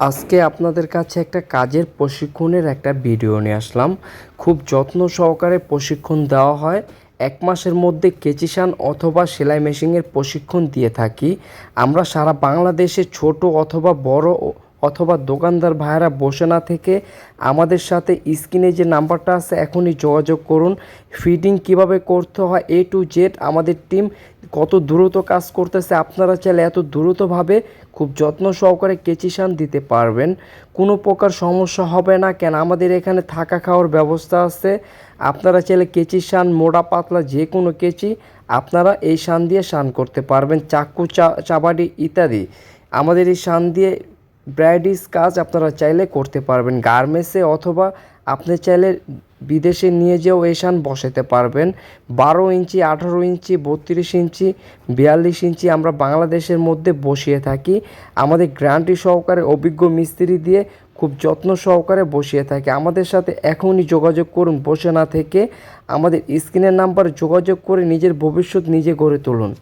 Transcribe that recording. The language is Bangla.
আজকে আপনাদের কাছে একটা কাজের প্রশিক্ষণের একটা ভিডিও নিয়ে আসলাম। খুব যত্ন সহকারে প্রশিক্ষণ দেওয়া হয়। এক মাসের মধ্যে কেচিসান অথবা সেলাই মেশিনের প্রশিক্ষণ দিয়ে থাকি। আমরা সারা বাংলাদেশে ছোট অথবা বড় অথবা দোকানদার ভাইয়েরা বসে না থেকে আমাদের সাথে স্ক্রিনে যে নাম্বারটা আছে, এখনই যোগাযোগ করুন। ফিডিং কীভাবে করতে হয় এ টু জেড আমাদের টিম কত দ্রুত কাজ করতেছে, আপনারা চাইলে এত দ্রুতভাবে খুব যত্ন সহকারে কেচিসান দিতে পারবেন। কোনো প্রকার সমস্যা হবে না, কেন আমাদের এখানে থাকা খাওয়ার ব্যবস্থা আছে। আপনারা চাইলে কেচি শান মোড়া পাতলা যে কোনো কেচি আপনারা এই শান দিয়ে শান করতে পারবেন, চাকু চাবাড়ি ইত্যাদি। আমাদের এই শান দিয়ে ব্রাইডিস কাজ আপনারা চাইলে করতে পারবেন, গার্মেন্টসে অথবা আপনি চাইলে বিদেশে নিয়ে যেও এই শান বসাতে পারবেন। বারো ইঞ্চি, আঠারো ইঞ্চি, বত্রিশ ইঞ্চি, বিয়াল্লিশ ইঞ্চি আমরা বাংলাদেশের মধ্যে বসিয়ে থাকি। আমাদের গ্রান্টি সহকারে অভিজ্ঞ মিস্ত্রি দিয়ে খুব যত্ন সহকারে বসিয়ে থাকে। আমাদের সাথে এখনই যোগাযোগ করুন, বসে না থেকে আমাদের স্ক্রিনের নাম্বারে যোগাযোগ করে নিজের ভবিষ্যৎ নিজে গড়ে তুলুন।